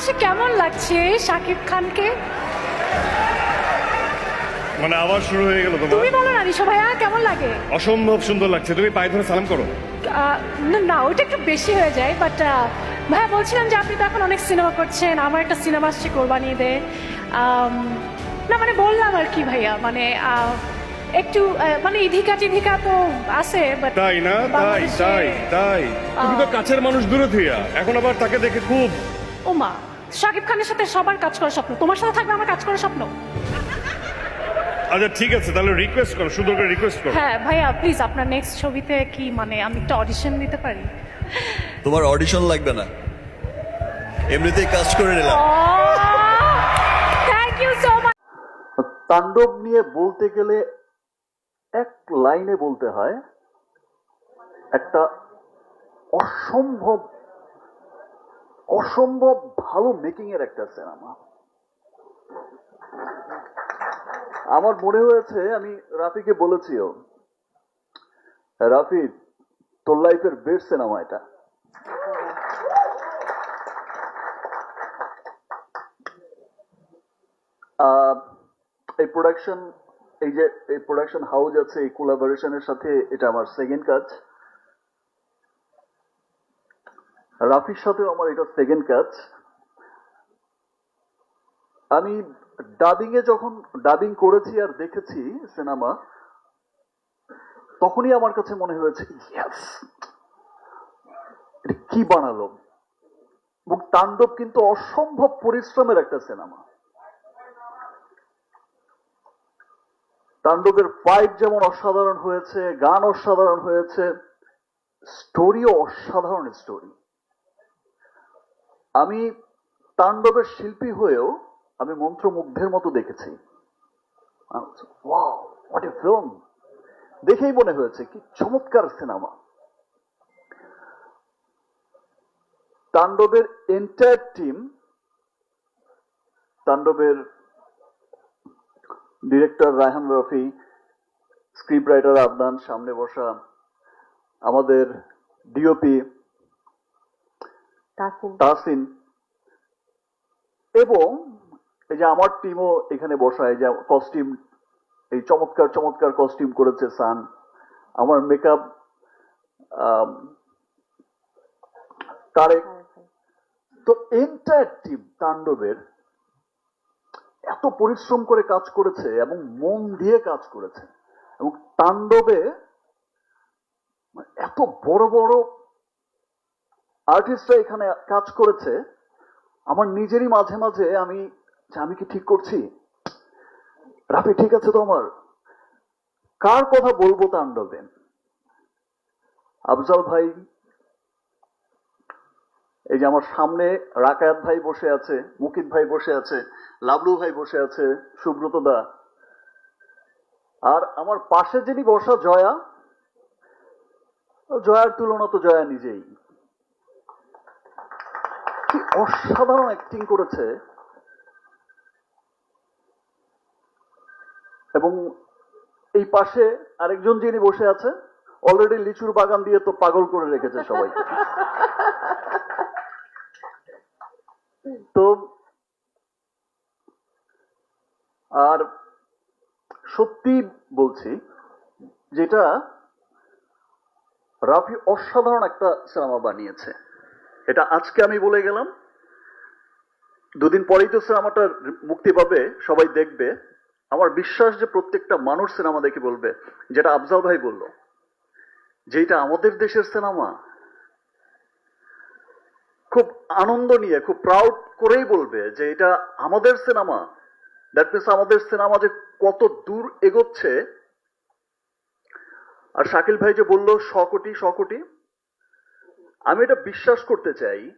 মাসে কেমন লাগছে শাকিব খানকে? মানে আবার শুরু হয়ে গেল তোমার? তুমি বলো না রিশো ভাইয়া কেমন লাগে? অসম্ভব সুন্দর লাগছে। তুমি পায়ে ধরে সালাম করো। আহ, না, না ওইটা একটু বেশি হয়ে যায় বাট ভাইয়া বলছিলাম যে আপনি তো এখন অনেক সিনেমা করছেন আমার একটা সিনেমা আসছে কোরবানি ঈদে। আম, না মানে বললাম আর কি ভাইয়া মানে আহ, একটু আহ, মানে ইধিকা টিধিকা তো আছে বাট তাই না? তাই তাই তাই। তুমি তো কাছের মানুষ দূরে থিয়া এখন আবার তাকে দেখে খুব ওমা শাকিব খানের সাথে সবার কাজ করার স্বপ্ন। তোমার সাথে থাকবে আমার কাজ করার স্বপ্ন? আচ্ছা ঠিক আছে তাহলে রিকোয়েস্ট করো সুন্দর করে রিকোয়েস্ট করো। হ্যাঁ ভাইয়া প্লিজ আপনার নেক্সট ছবিতে কি মানে আমি একটা অডিশন দিতে পারি? তোমার অডিশন লাগবে না। এমনিতেই কাজ করে নিলাম। থ্যাংক ইউ সো মাচ তাণ্ডব নিয়ে বলতে গেলে এক লাইনে বলতে হয় একটা অসম্ভব অসম্ভব ভালো মেকিং এর একটা সিনেমা আমার মনে হয়েছে, আমি রাফিকে বলেছিও, রাফি, তোর লাইফের বেস্ট সিনেমা এটা। এই প্রোডাকশন এই যে, এই প্রোডাকশন হাউস আছে, এই কোলাবোরেশনের সাথে এটা আমার সেকেন্ড কাজ। রাফির সাথে আমার এটা সেকেন্ড কাজ আমি ডাবিং এ যখন ডাবিং করেছি আর দেখেছি সিনেমা তখনই আমার কাছে মনে হয়েছে ইয়াস কি বানালো? এবং তাণ্ডব কিন্তু অসম্ভব পরিশ্রমের একটা সিনেমা তাণ্ডবের ফাইট যেমন অসাধারণ হয়েছে, গান অসাধারণ হয়েছে স্টোরিও অসাধারণ স্টোরি আমি তাণ্ডবের শিল্পী হয়েও আমি মন্ত্রমুগ্ধের মতো দেখেছি। ফিল্ম দেখেই মনে হয়েছে, কি চমৎকার সিনেমা। তাণ্ডবের এন্টায়ার টিম তাণ্ডবের director Raihan Rafi script writer Adnan, সামনে বসা আমাদের ডিওপি তাসিন এবং এই যে আমার টিমও এখানে বসা এই যে কস্টিউম এই চমৎকার চমৎকার কস্টিউম করেছে সান। আমার মেকআপ তারেক। তো এন্টায়ার টিম তাণ্ডবের এত পরিশ্রম করে কাজ করেছে এবং মন দিয়ে কাজ করেছে। এবং তাণ্ডবে এত বড় বড় আর্টিস্টরা এখানে কাজ করেছে, আমার নিজেরই মাঝে মাঝে আমি আমি কি ঠিক করছি? রাফি, ঠিক আছে তো আমার? কার কথা বলব তাণ্ডবে আফজাল ভাই, এই যে আমার সামনে রাকায়াত ভাই বসে আছে, মুকিত ভাই বসে আছে, লাবলু ভাই বসে আছে, সুব্রত দা। আর আমার পাশে যিনি বসা জয়া, জয়ার তুলনা তো জয়া নিজেই। অসাধারণ অ্যাক্টিং করেছে। এবং এই পাশে আরেকজন যিনি বসে আছে অলরেডি লিচুর বাগান দিয়ে তো পাগল করে রেখেছে সবাই তো, আর সত্যি বলছি, যেটা রাফি অসাধারণ একটা সিনেমা বানিয়েছে। এটা আজকে আমি বলে গেলাম। দুদিন পরেই তো সিনেমাটা মুক্তি পাবে, সবাই দেখবে। আমার বিশ্বাস যে প্রত্যেকটা মানুষ সিনেমা দেখে বলবে, যেটা আফজাল ভাই বলল যেটা আমাদের দেশের সিনেমা। খুব আনন্দ নিয়ে, খুব প্রাউড করেই বলবে যে এটা আমাদের সিনেমা। দ্যাট মিনস আমাদের সিনেমা যে কত দূর এগোচ্ছে। আর শাকিল ভাই যে বলল, শ কোটি শ কোটি। আমি এটা বিশ্বাস করতে চাই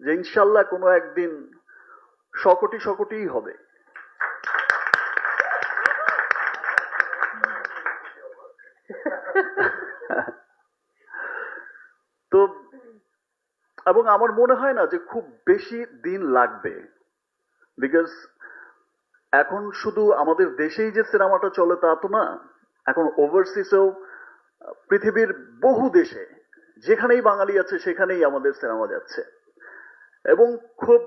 যে ইনশাল্লাহ কোনো একদিন শ কোটি শ কোটিই হবে। তো, এবং আমার মনে হয় না যে খুব বেশি দিন লাগবে। বিকজ এখন শুধু আমাদের দেশেই যে সিনেমাটা চলে তা তো না, এখন ওভারসিসেও পৃথিবীর বহু দেশে যেখানেই বাঙালি আছে, সেখানেই আমাদের সিনেমা যাচ্ছে। এবং খুব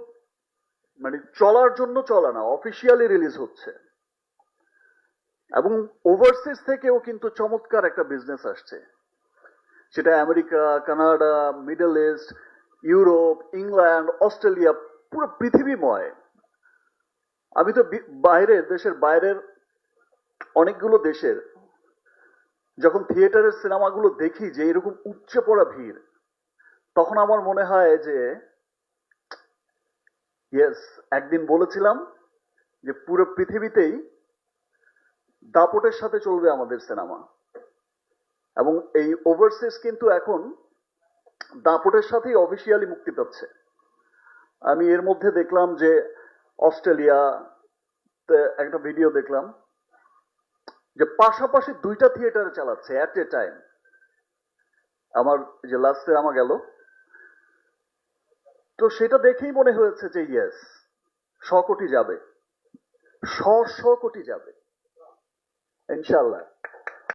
মানে চলার জন্য চলা না অফিসিয়ালি রিলিজ হচ্ছে। এবং ওভারসিজ থেকেও কিন্তু চমৎকার একটা বিজনেস আসছে। সেটা America, Canada Middle East Europe, England, Australia, পুরো পৃথিবীময়। আমি তো বাইরের দেশের বাইরের অনেকগুলো দেশের যখন থিয়েটারের সিনেমাগুলো দেখি যে এরকম উচ্চে পড়া ভিড়, তখন আমার মনে হয় যে ইয়েস একদিন বলেছিলাম যে পুরো পৃথিবীতেই দাপটের সাথে চলবে আমাদের সিনেমা। এবং এই ওভারসিজ কিন্তু এখন দাপটের সাথেই অফিসিয়ালি মুক্তি পাচ্ছে। আমি এর মধ্যে দেখলাম যে অস্ট্রেলিয়া একটা ভিডিও দেখলাম। যে পাশাপাশি দুইটা থিয়েটারে চালাচ্ছে অ্যাট এ টাইম আমার যে লাস্ট আমার গেল। তো সেটা দেখেই মনে হয়েছে যে ইয়েস শ কোটি যাবে। শ শ কোটি যাবে। ইনশাল্লাহ